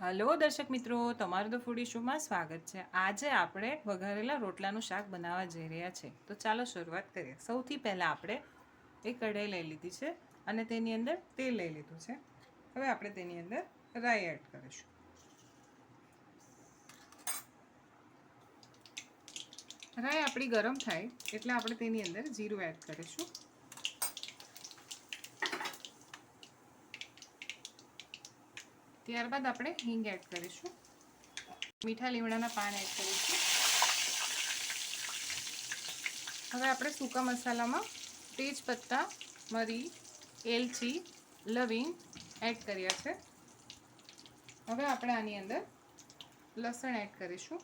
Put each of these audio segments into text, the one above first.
Hello દર્શક મિત્રો, તમારું તો ફૂડી શોમાં સ્વાગત છે. આજે આપણે વઘારેલા રોટલાનું શાક બનાવવા જઈ રહ્યા છે. તો ચાલો શરૂઆત કરીએ. સૌથી પહેલાં આપણે એક કઢાઈ લઈ લીધી છે અને તેની અંદર તેલ લઈ લીધું છે. હવે આપણે તેની અંદર રાઈ એડ કરીશું. રાઈ આપણી ગરમ થાય એટલે આપણે તેની અંદર જીરું એડ કરીશું. ત્યારબાદ આપણે હિંગ એડ કરીશું. મીઠા લીમડાના પાન એડ કરીશું. હવે આપણે સૂકા મસાલામાં તેજપત્તા, મરી, એલચી, લવિંગ એડ કર્યા છે. હવે આપણે આની અંદર લસણ એડ કરીશું.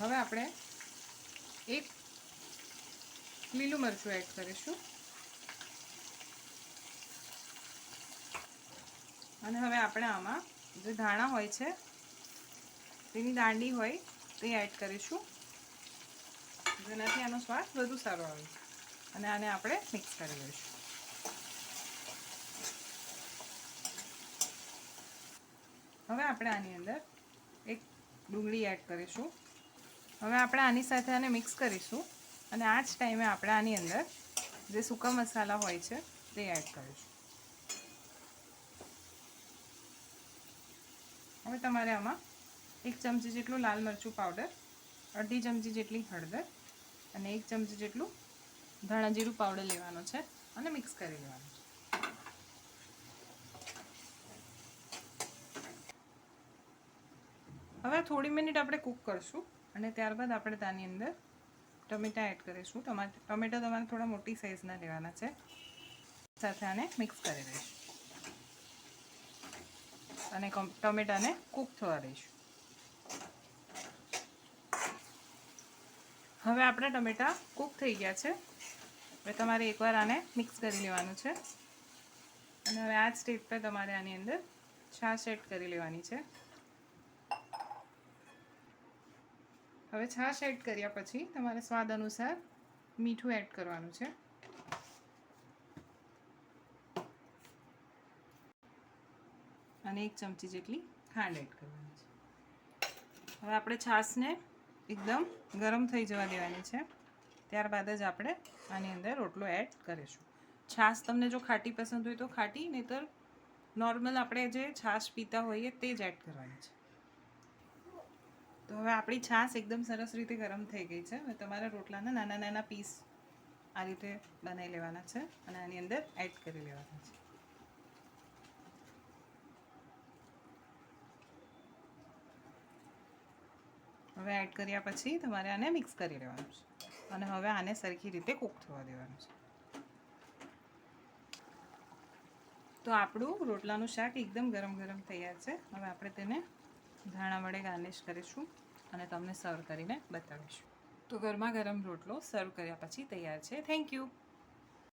હવે આપણે એક લીલું મરચું એડ કરીશું. અને હવે આપણે આમાં જે ધાણા હોય છે, તેની દાંડી હોય તે એડ કરીશું. જેનાથી આનો સ્વાદ વધુ સારો આવે. અને આને આપણે મિક્સ કરી લઈશું. હવે આપણે આની અંદર એક ડુંગળી એડ કરીશું. હવે આપણે આની સાથે આને મિક્સ કરીશું. અને આ જ ટાઈમે આપણે આની અંદર જે સૂકા મસાલા હોય છે, તે એડ કરીશું. હવે તમારે આમાં એક ચમચી જેટલું લાલ મરચું પાવડર અડધી ચમચી જેટલી હળદર અને એક ચમચી જેટલું ધાણા જીરું પાવડર લેવાનો છે અને મિક્સ કરી લેવાનું છે. હવે થોડી મિનિટ આપણે કૂક કરશું અને ત્યારબાદ આપણે તેની અંદર ટમેટા એડ કરીશું. ટમાટા ટમેટા તમારે થોડા મોટી સાઇઝના લેવાના છે. સાથે આને મિક્સ કરી દઈશું. અને ટમેટાને કૂક થવા દઈશું. હવે આપણા ટમેટા કૂક થઈ ગયા છે. હવે તમારે એકવાર આને મિક્સ કરી લેવાનું છે. અને હવે આ જ સ્ટેજ પર તમારે આની અંદર છાશ એડ કરી લેવાની છે. હવે છાશ એડ કર્યા પછી તમારે સ્વાદ અનુસાર મીઠું એડ કરવાનું છે. અને એક ચમચી જેટલી ખાંડ એડ કરવાની છે. હવે આપણે છાશને એકદમ ગરમ થઈ જવા દેવાની છે. ત્યારબાદ જ આપણે આની અંદર રોટલો એડ કરીશું. છાશ તમને જો ખાટી પસંદ હોય તો ખાટી, નહીતર નોર્મલ આપણે જે છાશ પીતા હોઈએ તે જ એડ કરવાની છે. તો હવે આપણી છાશ એકદમ સરસ રીતે ગરમ થઈ ગઈ છે. હવે તમારા રોટલાના નાના નાના પીસ આ રીતે બનાવી લેવાના છે અને આની અંદર એડ કરી લેવાના છે. હવે એડ કર્યા પછી તમારે આને મિક્સ કરી લેવાનું છે. અને હવે આને સરખી રીતે કૂક થવા દેવાનું છે. તો આપણું રોટલાનું શાક એકદમ ગરમ ગરમ તૈયાર છે. હવે આપણે તેને ધાણા વડે ગાર્નિશ કરીશું અને તમને સર્વ કરીને બતાવીશું. તો ગરમા ગરમ રોટલો સર્વ કર્યા પછી તૈયાર છે. Thank you